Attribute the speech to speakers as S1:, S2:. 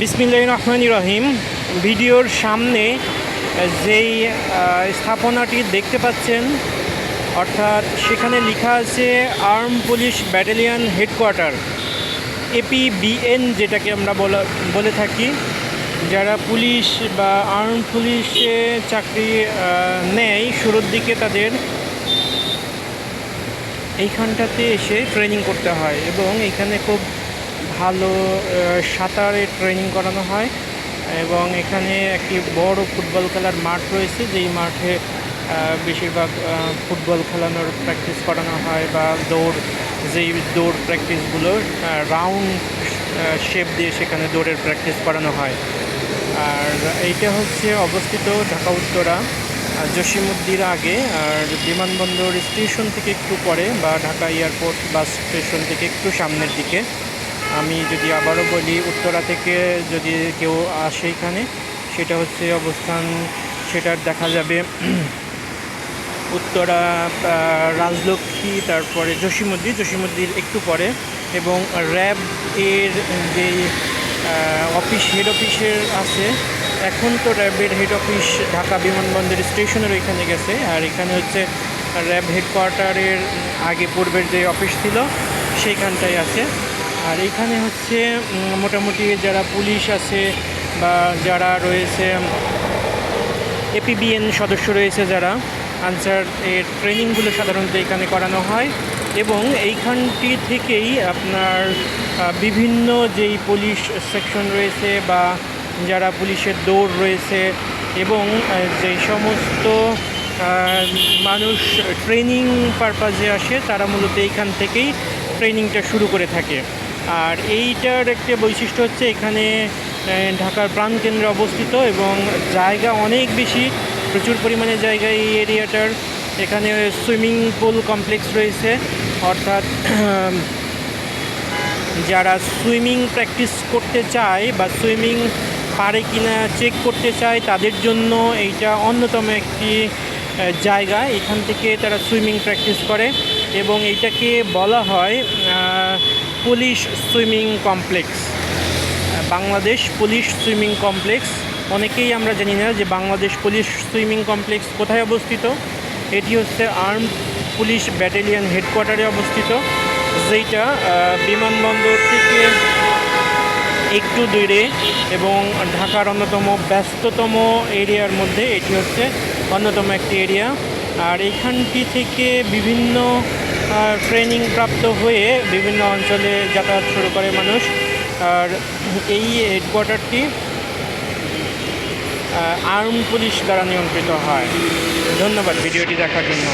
S1: বিসমিল্লাহ রহমান রহিম ভিডিওর সামনে যেই স্থাপনাটি দেখতে পাচ্ছেন, অর্থাৎ সেখানে লেখা আছে arm police battalion headquarter, APBN যেটাকে আমরা বলা, বলে থাকি। যারা পুলিশ বা আর্ম পুলিশে চাকরি নেয়, শুরুর দিকে তাদের এইখানটাতে এসে ট্রেনিং করতে হয় এবং এখানে খুব ভালো সাঁতারের ট্রেনিং করানো হয় এবং এখানে একটি বড় ফুটবল খেলার মাঠ রয়েছে, যেই মাঠে বেশিরভাগ ফুটবল খেলানোর প্র্যাকটিস করানো হয় বা দৌড়, যেই দৌড় প্র্যাকটিসগুলো রাউন্ড শেপ দিয়ে সেখানে দৌড়ের প্র্যাকটিস করানো হয়। আর এইটা হচ্ছে অবস্থিত ঢাকা উত্তরা জসিমুদ্দির আগে, আর বিমানবন্দর স্টেশন থেকে একটু পরে বা ঢাকা এয়ারপোর্ট বাস স্টেশন থেকে একটু সামনের দিকে। আমি যদি আবারও বলি, উত্তরা থেকে যদি কেউ আসে এখানে, সেটা হচ্ছে অবস্থান সেটার দেখা যাবে উত্তরা রাজলক্ষ্মী, তারপরে জসিমুদ্দির জসিমুদ্দির একটু পরে, এবং র্যাব এর যে অফিস হেড অফিসের আছে, এখন তো র্যাবের হেড অফিস ঢাকা বিমানবন্দর স্টেশনের ওইখানে গেছে, আর এখানে হচ্ছে র্যাব হেডকোয়ার্টারের আগে পূর্বের যে অফিস ছিল, সেইখানটায় আছে। আর এখানে হচ্ছে মোটামুটি যারা পুলিশ আছে বা যারা রয়েছে, এপিবিএন সদস্য রয়েছে যারা, আনসার এর ট্রেনিংগুলো সাধারণত এখানে করানো হয় এবং এইখানটি থেকেই আপনার বিভিন্ন যেই পুলিশ সেকশন রয়েছে বা যারা পুলিশের দৌড় রয়েছে এবং যেই সমস্ত মানুষ ট্রেনিং পারপাজে আসে, তারা মূলত এইখান থেকেই ট্রেনিংটা শুরু করে থাকে। আর এইটার একটা বৈশিষ্ট্য হচ্ছে এখানে ঢাকার প্রাণকেন্দ্রে অবস্থিত এবং জায়গা অনেক বেশি। প্রচুর পরিমাণে জায়গা এই এরিয়াটার। এখানে সুইমিং পুল কমপ্লেক্স রয়েছে। অর্থাৎ যারা সুইমিং প্র্যাকটিস করতে চায় বা সুইমিং পারে কিনা চেক করতে চায়, তাদের জন্য এইটা অন্যতম একটি জায়গা। এখান থেকে তারা সুইমিং প্র্যাকটিস করে। এবং এইটাকে বলা হয় police swimming complex. Bangladesh police swimming complex অনেকেই আমরা জানি না যে বাংলাদেশ পুলিশ সুইমিং কমপ্লেক্স কোথায় অবস্থিত। এটি হচ্ছে আর্ম পুলিশ ব্যাটালিয়ন হেডকোয়ার্টারে অবস্থিত আহ, বিমানবন্দর থেকে একটু দূরে এবং ঢাকার অন্যতম ব্যস্ততম এরিয়ার মধ্যে এটি হচ্ছে অন্যতম একটি এরিয়া। আর এখানটি থেকে বিভিন্ন ট্রেনিং প্রাপ্ত হয়ে বিভিন্ন অঞ্চলে যাতায়াত শুরু করে মানুষ। আর এই হেডকোয়ার্টারটি আর্ম পুলিশ দ্বারা নিয়ন্ত্রিত হয়। ধন্যবাদ ভিডিওটি দেখার জন্য।